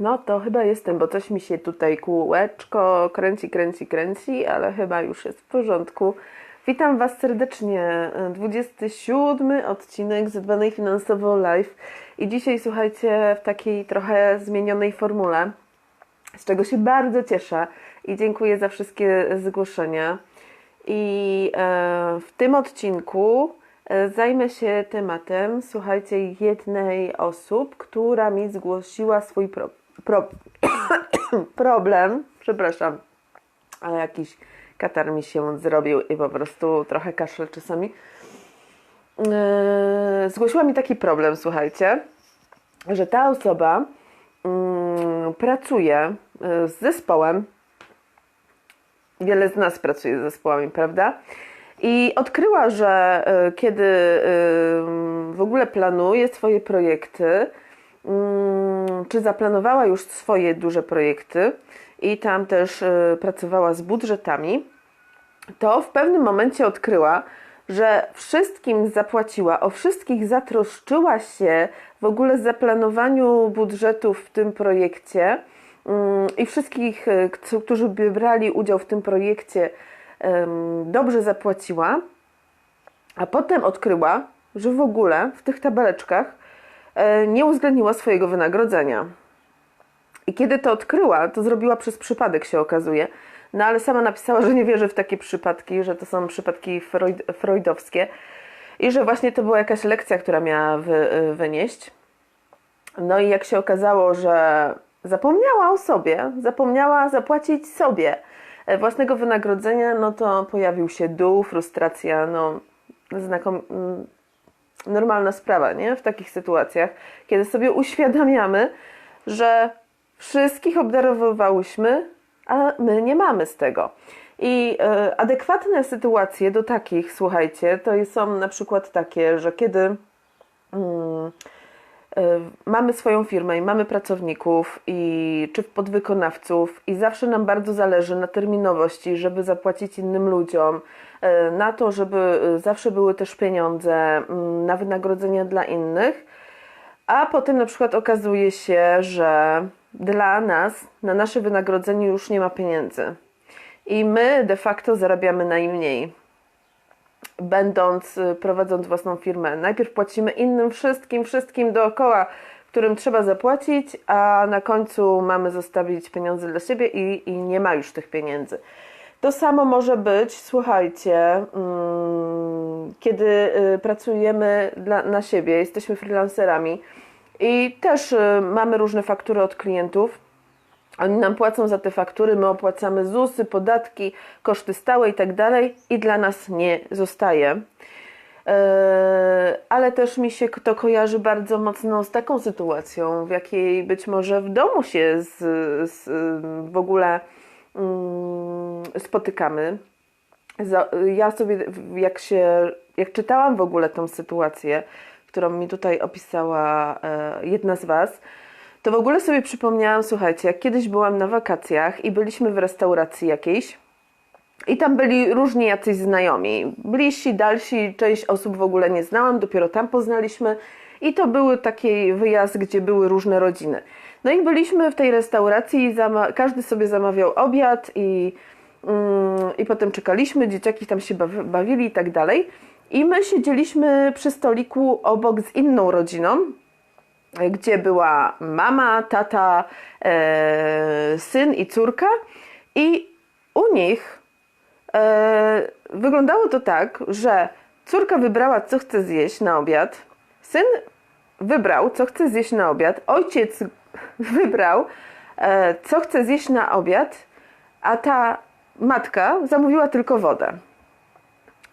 No to chyba jestem, bo coś mi się tutaj kółeczko kręci, kręci, kręci, ale chyba już jest w porządku. Witam Was serdecznie. 27 odcinek Zadbanej Finansowo Live. I dzisiaj słuchajcie w takiej trochę zmienionej formule, z czego się bardzo cieszę i dziękuję za wszystkie zgłoszenia. I e, w tym odcinku e, zajmę się tematem, słuchajcie, jednej osób, która mi zgłosiła swój pro, pro, problem. Przepraszam, ale jakiś katar mi się zrobił i po prostu trochę kaszle czasami. E, zgłosiła mi taki problem, słuchajcie, że ta osoba mm, pracuje z zespołem wiele z nas pracuje z zespołami, prawda? I odkryła, że e, kiedy e, w ogóle planuje swoje projekty, czy zaplanowała już swoje duże projekty i tam też e, pracowała z budżetami, to w pewnym momencie odkryła, że wszystkim zapłaciła, o wszystkich zatroszczyła się w ogóle zaplanowaniu budżetów w tym projekcie Mm, i wszystkich, e, którzy brali udział w tym projekcie, dobrze zapłaciła, a potem odkryła, że w ogóle w tych tabeleczkach nie uwzględniła swojego wynagrodzenia. I kiedy to odkryła, to zrobiła przez przypadek, się okazuje. No ale sama napisała, że nie wierzy w takie przypadki, że to są przypadki freud, freudowskie i że właśnie to była jakaś lekcja, która miała wy, e, wynieść. No i jak się okazało, że zapomniała o sobie, zapomniała zapłacić sobie e, własnego wynagrodzenia, no to pojawił się dół, frustracja, no znakom... Mm, normalna sprawa, nie? W takich sytuacjach, kiedy sobie uświadamiamy, że wszystkich obdarowywałyśmy, a my nie mamy z tego. I y, adekwatne sytuacje do takich, słuchajcie, to są na przykład takie, że kiedy y, Y, mamy swoją firmę i mamy pracowników i czy podwykonawców i zawsze nam bardzo zależy na terminowości, żeby zapłacić innym ludziom, na to, żeby y, zawsze były też pieniądze mm, na wynagrodzenia dla innych, a potem na przykład okazuje się, że dla nas na nasze wynagrodzenie już nie ma pieniędzy i my de facto zarabiamy najmniej będąc, y, prowadząc własną firmę. Najpierw płacimy innym wszystkim, wszystkim dookoła, którym trzeba zapłacić, a na końcu mamy zostawić pieniądze dla siebie i, i nie ma już tych pieniędzy. To samo może być, słuchajcie, mm, kiedy y, pracujemy dla, na siebie, jesteśmy freelancerami i też y, mamy różne faktury od klientów oni nam płacą za te faktury, my opłacamy ZUSy, podatki, koszty stałe i tak dalej i dla nas nie zostaje. E, ale też mi się to kojarzy bardzo mocno z taką sytuacją, w jakiej być może w domu się z, z w ogóle spotykamy. Ja sobie, jak się, jak czytałam w ogóle tą sytuację, którą mi tutaj opisała e, jedna z Was, to w ogóle sobie przypomniałam, słuchajcie, jak kiedyś byłam na wakacjach i byliśmy w restauracji jakiejś i tam byli różni jacyś znajomi. Bliżsi, dalsi, część osób w ogóle nie znałam, dopiero tam poznaliśmy i to był taki wyjazd, gdzie były różne rodziny. No i byliśmy w tej restauracji każdy sobie zamawiał obiad i, mm, i potem czekaliśmy, dzieciaki tam się bawili i tak dalej. I my siedzieliśmy przy stoliku obok z inną rodziną, gdzie była mama, tata, e, syn i córka. I u nich e, wyglądało to tak, że córka wybrała, co chce zjeść na obiad, syn wybrał, co chce zjeść na obiad, ojciec wybrał, e, co chce zjeść na obiad, a ta matka zamówiła tylko wodę.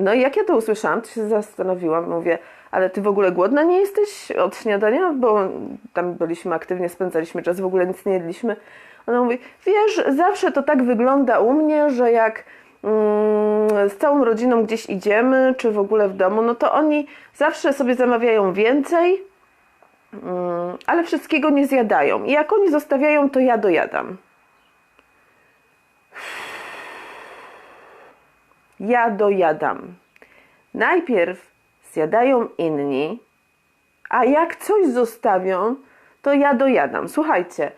No i jak ja to usłyszałam, to się zastanowiłam, mówię, ale ty w ogóle głodna nie jesteś od śniadania? Bo tam byliśmy aktywnie, spędzaliśmy czas, w ogóle nic nie jedliśmy. Ona mówi, wiesz, zawsze to tak wygląda u mnie, że jak mm, z całą rodziną gdzieś idziemy, czy w ogóle w domu, no to oni zawsze sobie zamawiają więcej, ale wszystkiego nie zjadają. I jak oni zostawiają, to ja dojadam. Ja dojadam. Najpierw zjadają inni, a jak coś zostawią, to ja dojadam. Słuchajcie,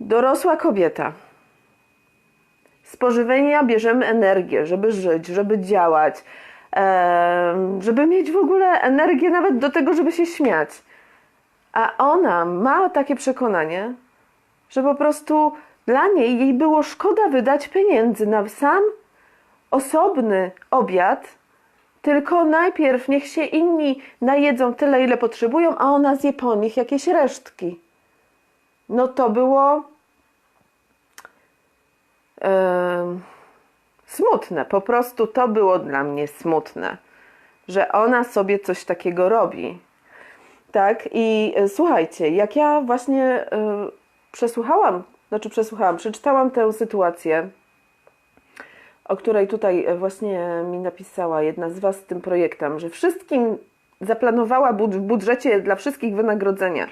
dorosła kobieta. Z pożywienia bierzemy energię, żeby żyć, żeby działać, żeby mieć w ogóle energię nawet do tego, żeby się śmiać. A ona ma takie przekonanie, że po prostu dla niej jej było szkoda wydać pieniędzy na sam osobny obiad, tylko najpierw niech się inni najedzą tyle, ile potrzebują, a ona zje po nich jakieś resztki. No to było em, smutne. Po prostu to było dla mnie smutne, że ona sobie coś takiego robi. Tak, i e, słuchajcie, jak ja właśnie e, przesłuchałam, znaczy przesłuchałam, przeczytałam tę sytuację, o której tutaj e, właśnie mi napisała jedna z Was z tym projektem, że wszystkim zaplanowała bud- w budżecie dla wszystkich wynagrodzenia,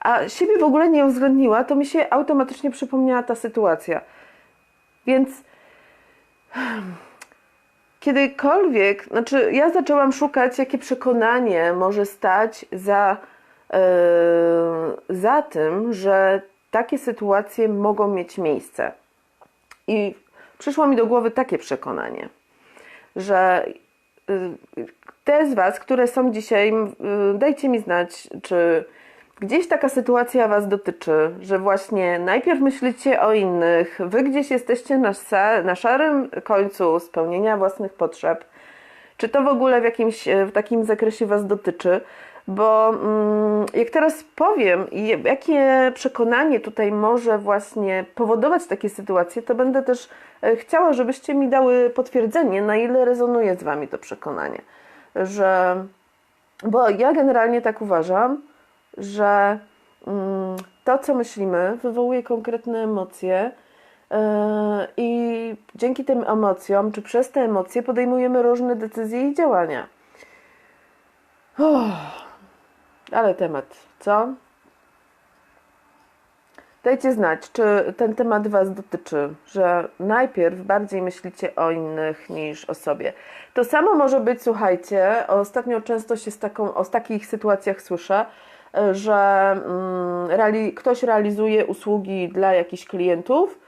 a siebie w ogóle nie uwzględniła, to mi się automatycznie przypomniała ta sytuacja. Więc kiedykolwiek, znaczy ja zaczęłam szukać, jakie przekonanie może stać za, e, za tym, że takie sytuacje mogą mieć miejsce. I przyszło mi do głowy takie przekonanie, że y, te z Was, które są dzisiaj, m, y, dajcie mi znać, czy gdzieś taka sytuacja Was dotyczy, że właśnie najpierw myślicie o innych, Wy gdzieś jesteście na, na szarym końcu spełnienia własnych potrzeb, czy to w ogóle w jakimś e, w takim zakresie Was dotyczy? Bo mm, jak teraz powiem, jakie przekonanie tutaj może właśnie powodować takie sytuacje, to będę też e, chciała, żebyście mi dały potwierdzenie, na ile rezonuje z Wami to przekonanie. Że, bo ja generalnie tak uważam, że mm, to, co myślimy, wywołuje konkretne emocje. Yy, I dzięki tym emocjom, czy przez te emocje podejmujemy różne decyzje i działania. Uff, ale temat, co? Dajcie znać, czy ten temat Was dotyczy, że najpierw bardziej myślicie o innych niż o sobie. To samo może być, słuchajcie, ostatnio często się z, taką, o takich sytuacjach słyszę, e, że mm, reali, ktoś realizuje usługi dla jakichś klientów,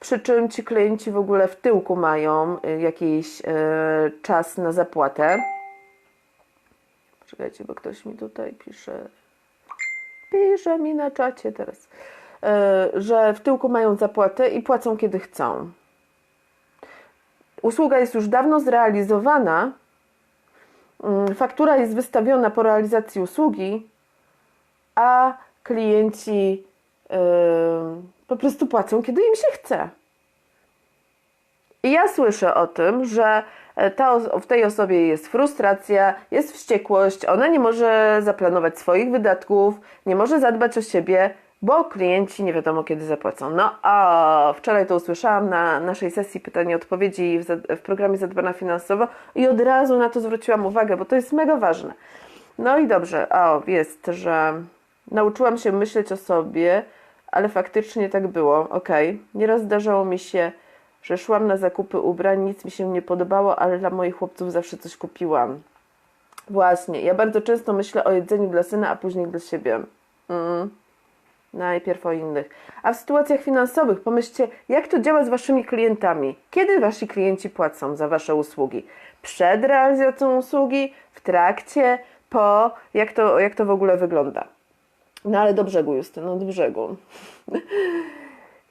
przy czym ci klienci w ogóle w tyłku mają y, jakiś e, czas na zapłatę. Czekajcie, bo ktoś mi tutaj pisze. Pisze mi na czacie teraz, e, że w tyłku mają zapłatę i płacą kiedy chcą. Usługa jest już dawno zrealizowana, mm, faktura jest wystawiona po realizacji usługi, a klienci e, po prostu płacą kiedy im się chce. I ja słyszę o tym, że ta, w tej osobie jest frustracja, jest wściekłość, ona nie może zaplanować swoich wydatków, nie może zadbać o siebie, bo klienci nie wiadomo kiedy zapłacą. No a wczoraj to usłyszałam na naszej sesji pytań i odpowiedzi w, w programie Zadbana Finansowo i od razu na to zwróciłam uwagę, bo to jest mega ważne. No i dobrze, o, jest, że nauczyłam się myśleć o sobie, ale faktycznie tak było. Okej, nieraz zdarzało mi się, że szłam na zakupy ubrań, nic mi się nie podobało, ale dla moich chłopców zawsze coś kupiłam. Właśnie, ja bardzo często myślę o jedzeniu dla syna, a później dla siebie. Mm. Najpierw o innych. A w sytuacjach finansowych pomyślcie, jak to działa z waszymi klientami. Kiedy wasi klienci płacą za wasze usługi? Przed realizacją usługi, w trakcie, po, jak to, jak to w ogóle wygląda? No ale do brzegu, Justyno, do brzegu.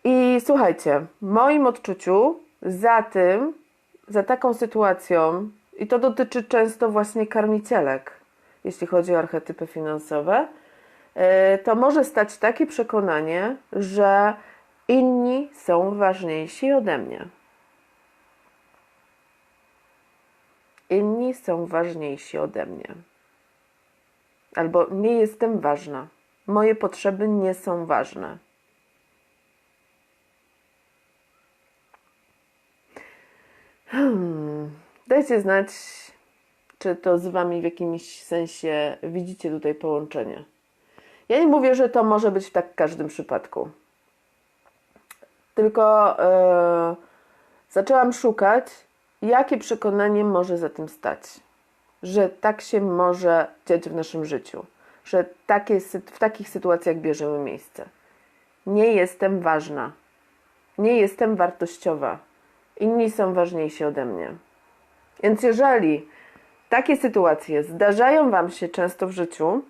I słuchajcie, w moim odczuciu za tym, za taką sytuacją, i to dotyczy często właśnie karmicielek, jeśli chodzi o archetypy finansowe, e, to może stać takie przekonanie, że inni są ważniejsi ode mnie. Inni są ważniejsi ode mnie. Albo nie jestem ważna. Moje potrzeby nie są ważne. Hmm. Dajcie znać, czy to z Wami w jakimś sensie widzicie tutaj połączenie. Ja nie mówię, że to może być tak w każdym przypadku. Tylko e, zaczęłam szukać, jakie przekonanie może za tym stać. Że tak się może dziać w naszym życiu. Że takie, w takich sytuacjach bierzemy miejsce. nie jestem ważna, nie jestem wartościowa, inni są ważniejsi ode mnie. Więc jeżeli takie sytuacje zdarzają Wam się często w życiu,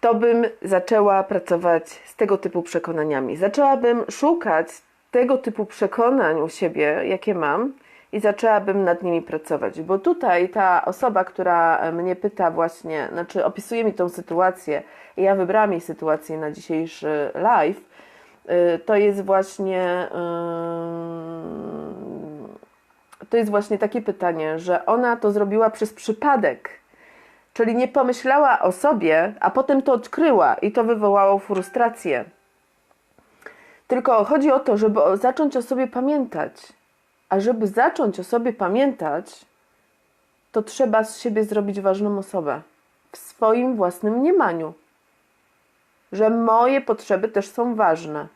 to bym zaczęła pracować z tego typu przekonaniami. Zaczęłabym szukać tego typu przekonań u siebie, jakie mam, i zaczęłabym nad nimi pracować. Bo tutaj ta osoba, która mnie pyta, właśnie, znaczy opisuje mi tą sytuację, i ja wybrałam jej sytuację na dzisiejszy live, y, to jest właśnie. To jest właśnie takie pytanie, że ona to zrobiła przez przypadek Czyli nie pomyślała o sobie, a potem to odkryła i to wywołało frustrację. Tylko chodzi o to, żeby zacząć o sobie pamiętać. A żeby zacząć o sobie pamiętać, to trzeba z siebie zrobić ważną osobę w swoim własnym mniemaniu. Że moje potrzeby też są ważne.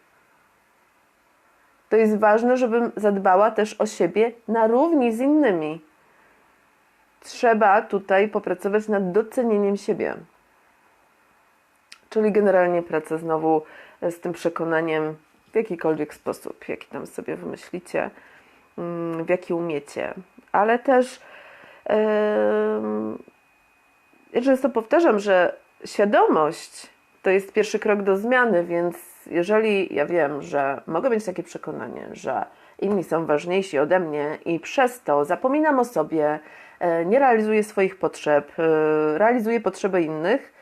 To jest ważne, żebym zadbała też o siebie na równi z innymi trzeba tutaj popracować nad docenieniem siebie. Czyli generalnie praca znowu z tym przekonaniem w jakikolwiek sposób, jaki tam sobie wymyślicie, w jaki umiecie, ale też yy, często powtarzam, że świadomość to jest pierwszy krok do zmiany, więc jeżeli ja wiem, że mogę mieć takie przekonanie, że inni są ważniejsi ode mnie i przez to zapominam o sobie, E, nie realizuje swoich potrzeb, e, realizuje potrzeby innych,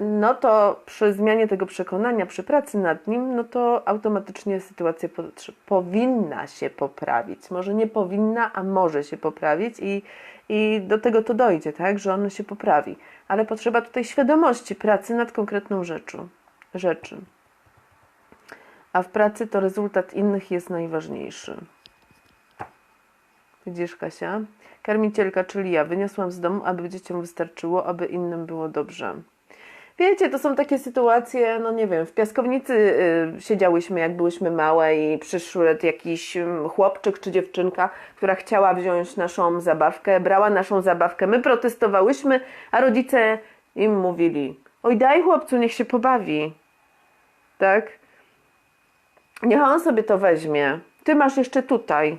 no to przy zmianie tego przekonania, przy pracy nad nim, no to automatycznie sytuacja po, powinna się poprawić. Może nie powinna, a może się poprawić i, i do tego to dojdzie, tak, że ono się poprawi. Ale potrzeba tutaj świadomości pracy nad konkretną rzeczą, rzeczy. A w pracy to rezultat innych jest najważniejszy. Widzisz, Kasia? Karmicielka, czyli ja, wyniosłam z domu, aby dzieciom wystarczyło, aby innym było dobrze. Wiecie, to są takie sytuacje, no nie wiem, w piaskownicy y, siedziałyśmy, jak byłyśmy małe i przyszły jakiś y, chłopczyk czy dziewczynka, która chciała wziąć naszą zabawkę, brała naszą zabawkę. My protestowałyśmy, a rodzice im mówili: Oj, daj chłopcu, niech się pobawi. Tak? Niech on sobie to weźmie. Ty masz jeszcze tutaj.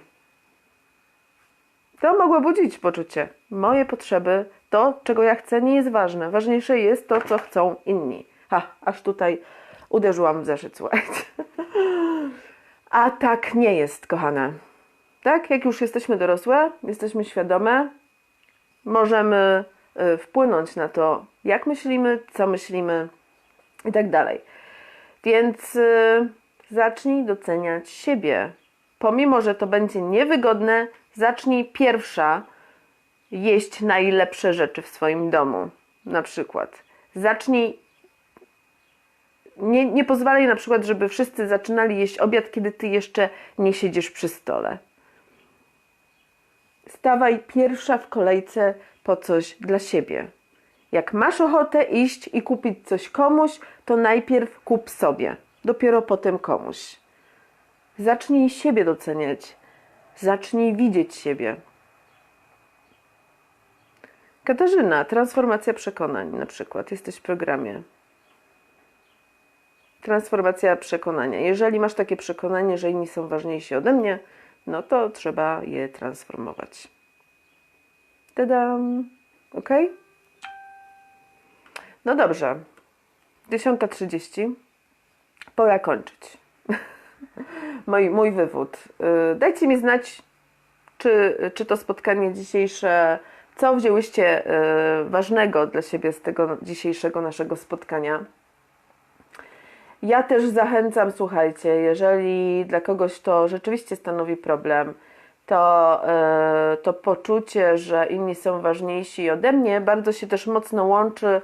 To mogło budzić poczucie. Moje potrzeby, to czego ja chcę, nie jest ważne. Ważniejsze jest to, co chcą inni. Ha, aż tutaj uderzyłam w zeszyt, słuchajcie. A tak nie jest, kochane. Tak, jak już jesteśmy dorosłe, jesteśmy świadome, możemy y, wpłynąć na to, jak myślimy, co myślimy i tak dalej. Więc y, zacznij doceniać siebie. Pomimo, że to będzie niewygodne, Zacznij pierwsza jeść najlepsze rzeczy w swoim domu, na przykład. Zacznij. Nie, nie pozwalaj na przykład, żeby wszyscy zaczynali jeść obiad, kiedy ty jeszcze nie siedzisz przy stole. Stawaj pierwsza w kolejce po coś dla siebie. Jak masz ochotę iść i kupić coś komuś, to najpierw kup sobie, dopiero potem komuś. Zacznij siebie doceniać. Zacznij widzieć siebie. Katarzyna, transformacja przekonań na przykład. Jesteś w programie. Transformacja przekonania. Jeżeli masz takie przekonanie, że inni są ważniejsi ode mnie, no to trzeba je transformować. Tadam. Ok? No dobrze. 10.30. Pora kończyć. mój, mój wywód. Y, dajcie mi znać, czy, czy to spotkanie dzisiejsze, co wzięłyście y, ważnego dla siebie z tego dzisiejszego naszego spotkania. Ja też zachęcam, słuchajcie, jeżeli dla kogoś to rzeczywiście stanowi problem, to, y, to poczucie, że inni są ważniejsi ode mnie, bardzo się też mocno łączy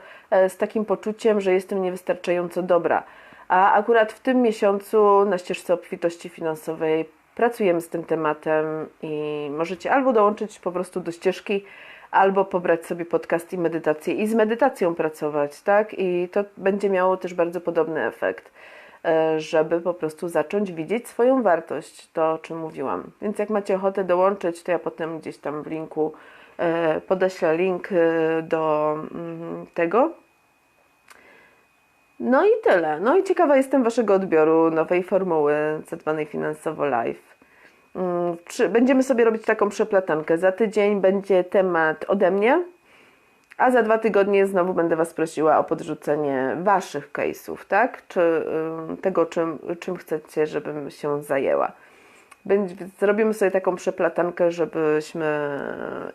z takim poczuciem, że jestem niewystarczająco dobra. A akurat w tym miesiącu na ścieżce obfitości finansowej pracujemy z tym tematem i możecie albo dołączyć po prostu do ścieżki, albo pobrać sobie podcast i medytację i z medytacją pracować, tak? I to będzie miało też bardzo podobny efekt, e, żeby po prostu zacząć widzieć swoją wartość, to o czym mówiłam. Więc jak macie ochotę dołączyć, to ja potem gdzieś tam w linku e, podeślę link e, do mm, tego No i tyle. No i ciekawa jestem Waszego odbioru nowej formuły zwanej finansowo live. Mm, Będziemy sobie robić taką przeplatankę. Za tydzień będzie temat ode mnie, a za dwa tygodnie znowu będę Was prosiła o podrzucenie Waszych case'ów, tak? Czy tego, czym, czym chcecie, żebym się zajęła. Zrobimy sobie taką przeplatankę, żebyśmy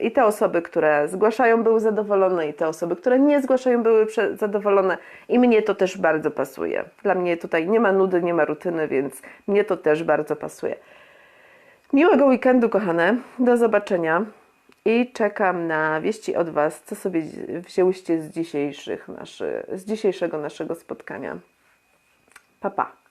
i te osoby, które zgłaszają, były zadowolone, i te osoby, które nie zgłaszają, były zadowolone. I mnie to też bardzo pasuje. Dla mnie tutaj nie ma nudy, nie ma rutyny, więc mnie to też bardzo pasuje. Miłego weekendu, kochane. Do zobaczenia. I czekam na wieści od Was, co sobie wzięłyście z, dzisiejszych naszy, z dzisiejszego naszego spotkania. Pa, pa.